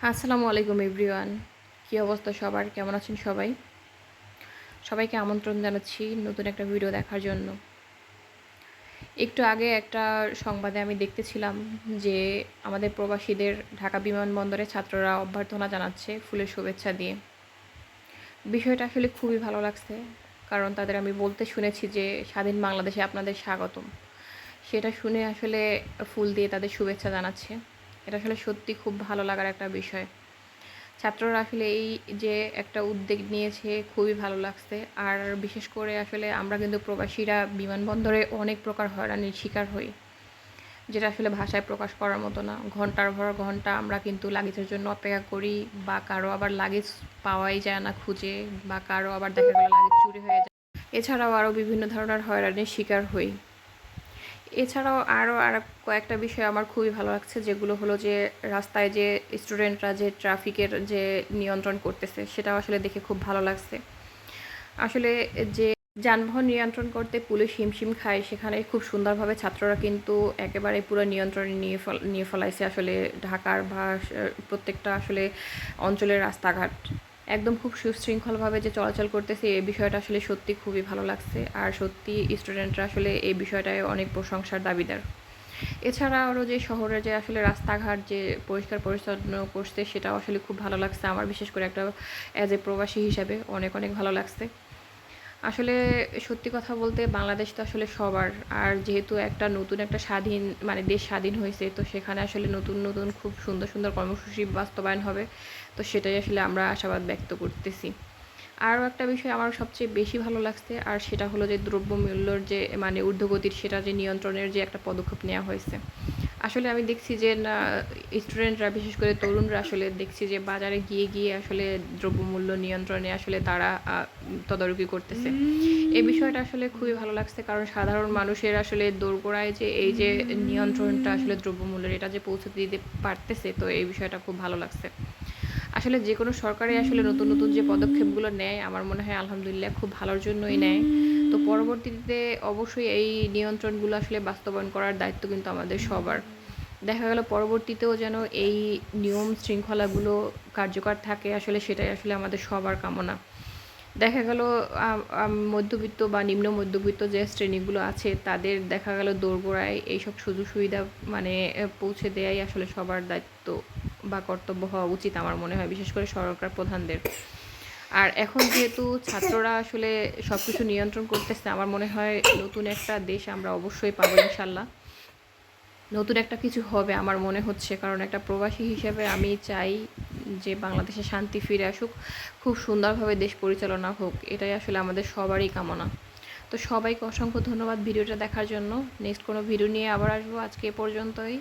আসসালামু আলাইকুম, এভরিওয়ান। কী অবস্থা সবার? কেমন আছেন সবাই? সবাইকে আমন্ত্রণ জানাচ্ছি নতুন একটা ভিডিও দেখার জন্য। একটু আগে একটা সংবাদে আমি দেখতেছিলাম যে আমাদের প্রবাসীদের ঢাকা বিমানবন্দরে ছাত্ররা অভ্যর্থনা জানাচ্ছে ফুলের শুভেচ্ছা দিয়ে। বিষয়টা আসলে খুবই ভালো লাগছে, কারণ তাদের আমি বলতে শুনেছি যে স্বাধীন বাংলাদেশে আপনাদের স্বাগতম। সেটা শুনে আসলে ফুল দিয়ে তাদের শুভেচ্ছা জানাচ্ছে। এটা আসলে সত্যি খুব ভালো লাগার একটা বিষয়। ছাত্ররা আসলে এই যে একটা উদ্যোগ নিয়েছে খুবই ভালো লাগছে। আর বিশেষ করে আসলে আমরা কিন্তু প্রবাসীরা বিমানবন্দরে অনেক প্রকার হয়রানির শিকার হই। যেটা আসলে ভাষায় প্রকাশ করার মতো না। ঘণ্টার ভর ঘণ্টা আমরা কিন্তু লাগেজের জন্য অপেক্ষা করি বা কারও আবার লাগেজ পাওয়াই যায় না খুঁজে বা কারও আবার দেখা গেলো লাগেজ চুরি হয়ে যায়। এছাড়াও আরও বিভিন্ন ধরনের হয়রানির শিকার হই। এছাড়াও আরও আর কয়েকটা বিষয় আমার খুবই ভালো লাগছে, যেগুলো হলো যে রাস্তায় যে স্টুডেন্টরা যে ট্রাফিকের যে নিয়ন্ত্রণ করতেছে, সেটাও আসলে দেখে খুব ভালো লাগছে। আসলে যে যানবাহন নিয়ন্ত্রণ করতে পুলিশ হিমশিম খায়, সেখানে খুব সুন্দরভাবে ছাত্ররা কিন্তু একেবারে পুরো নিয়ন্ত্রণ নিয়ে নিয়ে ফেলাইছে আসলে ঢাকার বা প্রত্যেকটা আসলে অঞ্চলের রাস্তাঘাট। একদম খুব সুশৃঙ্খলভাবে যে চলাচল করতেছে, এই বিষয়টা আসলে সত্যি খুবই ভালো লাগছে। আর সত্যি স্টুডেন্টরা আসলে এই বিষয়টায় অনেক প্রশংসার দাবিদার। এছাড়া আরও যে শহরে যে আসলে রাস্তাঘাট যে পরিষ্কার পরিচ্ছন্ন করছে, সেটাও আসলে খুব ভালো লাগছে। আমার বিশেষ করে একটা অ্যাজ এ প্রবাসী হিসাবে অনেক অনেক ভালো লাগছে। আসলে সত্যি কথা বলতে বাংলাদেশ তো আসলে সবার। আর যেহেতু একটা নতুন একটা স্বাধীন মানে দেশ স্বাধীন হয়েছে, তো সেখানে আসলে নতুন নতুন খুব সুন্দর সুন্দর কর্মসূচি বাস্তবায়ন হবে। তো সেটাই আসলে আমরা আশাবাদ ব্যক্ত করতেছি। আরও একটা বিষয় আমার সবচেয়ে বেশি ভালো লাগছে, আর সেটা হলো যে দ্রব্যমূল্যর যে মানে ঊর্ধ্বগতির সেটা যে নিয়ন্ত্রণের যে একটা পদক্ষেপ নেওয়া হয়েছে। আসলে আমি দেখছি যে, না স্টুডেন্টরা বিশেষ করে তরুণরা আসলে দেখছি যে, বাজারে গিয়ে গিয়ে আসলে দ্রব্যমূল্য নিয়ন্ত্রণে আসলে তারা তদারকি করতেছে। এই বিষয়টা আসলে খুবই ভালো লাগছে, কারণ সাধারণ মানুষের আসলে দোরগোড়ায় যে, এই যে, নিয়ন্ত্রণটা আসলে দ্রব্যমূল্যের, এটা যে পৌঁছে দিতে পারতেছে, তো এই বিষয়টা খুব ভালো লাগছে। আসলে যে কোনো সরকারই আসলে নতুন নতুন যে পদক্ষেপগুলো নেয়, আমার মনে হয় আলহামদুলিল্লাহ খুব ভালোর জন্যই নেয়। তো পরবর্তীতে অবশ্যই এই নিয়ন্ত্রণগুলো আসলে বাস্তবায়ন করার দায়িত্ব কিন্তু আমাদের সবার। দেখা গেল পরবর্তীতেও যেন এই নিয়ম শৃঙ্খলাগুলো কার্যকর থাকে, আসলে সেটাই আসলে আমাদের সবার কামনা। দেখা গেল মধ্যবিত্ত বা নিম্ন মধ্যবিত্ত যে শ্রেণীগুলো আছে, তাদের দেখা গেল দোরগোড়ায় এইসব সুযোগ সুবিধা মানে পৌঁছে দেওয়াই আসলে সবার দায়িত্ব। বা কর্তব্য হওয়া উচিত আমার মনে হয়, বিশেষ করে সরকার প্রধানদের। আর এখন যেহেতু ছাত্ররা আসলে সব কিছু নিয়ন্ত্রণ করতেছে, আমার মনে হয় নতুন একটা দেশ আমরা অবশ্যই পাবো ইনশাল্লাহ। নতুন একটা কিছু হবে আমার মনে হচ্ছে, কারণ একটা প্রবাসী হিসেবে আমি চাই যে বাংলাদেশে শান্তি ফিরে আসুক, খুব সুন্দরভাবে দেশ পরিচালনা হোক, এটাই আসলে আমাদের সবারই কামনা। তো সবাইকে অসংখ্য ধন্যবাদ ভিডিওটা দেখার জন্য। নেক্সট কোনো ভিডিও নিয়ে আবার আসব, আজকে এ পর্যন্তই।